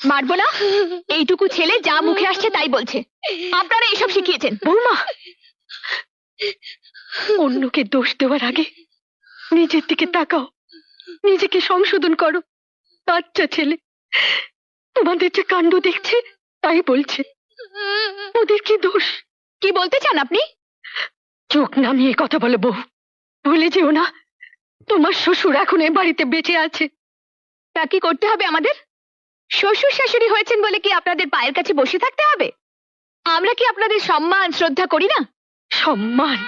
মারবো না? এইটুকু ছেলে যা মুখে আসছে তাই বলছে। আপনারা এসব শিখিয়েছেন। বৌমা! অন্যকে দোষ দেওয়ার আগে নিজের দিকে তাকাও। নিজেকে সংশোধন করো। বাচ্চা ছেলে তোমাদের যে কাণ্ড দেখছে তাই বলছে। ওদের কি দোষ? কি বলতে চান আপনি? চোখ নামিয়ে কথা বলে বউ। ভুলে যেও না। তোমার শ্বশুর এখন এ বাড়িতে বেঁচে আছে। তা কি করতে হবে আমাদের? শ্বশুর শাশুড়ি হয়েছেন বলে কি আপনাদের পায়ের কাছে বসে থাকতে হবে? আমরা কি আপনাদের সম্মান শ্রদ্ধা করি না? সম্মান?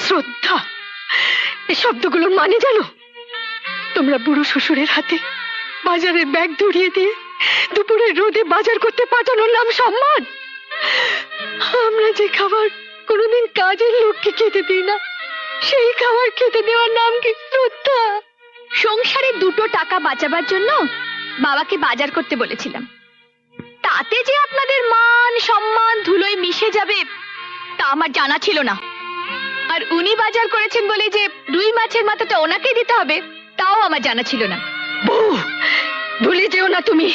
শ্রদ্ধা? এই শব্দগুলোর মানে জানো? তোমরা বুড়ো শ্বশুরের হাতে বাজারের ব্যাগ ধরিয়ে দিয়ে দুপুরের রোদে বাজার করতে পাঠানোর নাম সম্মান? আমরা যে খাবার কোনোদিন কাজের লোককে খেতে দিই না সেই খাবার খেতে দেওয়ার নাম কি শ্রদ্ধা? সংসারে দুটো টাকা বাঁচাবার জন্য বাবাকে বাজার করতে বলেছিলাম। তাতে যে আপনাদের মান, সম্মান, ধুলোয় মিশে যাবে, তা আমার জানা ছিল না। আর উনি বাজার করেছেন বলে যে রুই মাছের মাথাটা ওনাকে দিতে হবে, তাও আমার জানা ছিল না। ভুলে যেও না তুমি।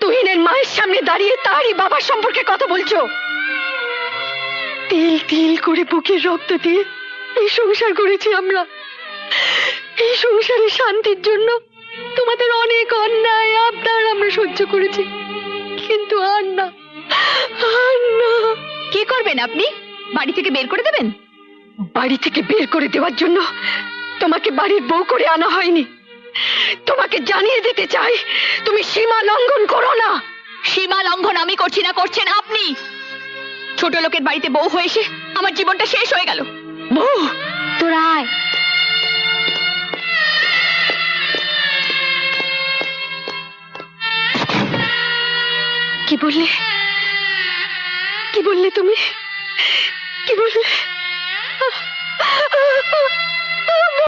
তুহিনের মায়ের সামনে দাঁড়িয়ে তারই বাবার সম্পর্কে কথা বলছো। তিল তিল করে বুকের রক্ত দিয়ে এই সংসার করেছি আমরা। এই সংসারের শান্তির জন্য তোমাদের অনেক অন্যায় আবদার আমরা সহ্য করেছি। কিন্তু আর না আর না কি করবেন আপনি? বাড়ি থেকে বের করে দেবেন? বাড়ি থেকে বের করে দেওয়ার জন্য তোমাকে বাড়ির বউ করে আনা হয়নি। তোমাকে জানিয়ে দিতে চাই তুমি সীমা লঙ্ঘন করো না। সীমা লঙ্ঘন আমি করছি না করছেন আপনি। ছোট লোকের বাড়িতে বউ হয়ে এসে আমার জীবনটা শেষ হয়ে গেল। বউ की बोलने? की बोलने तुम्हें? की बोलने?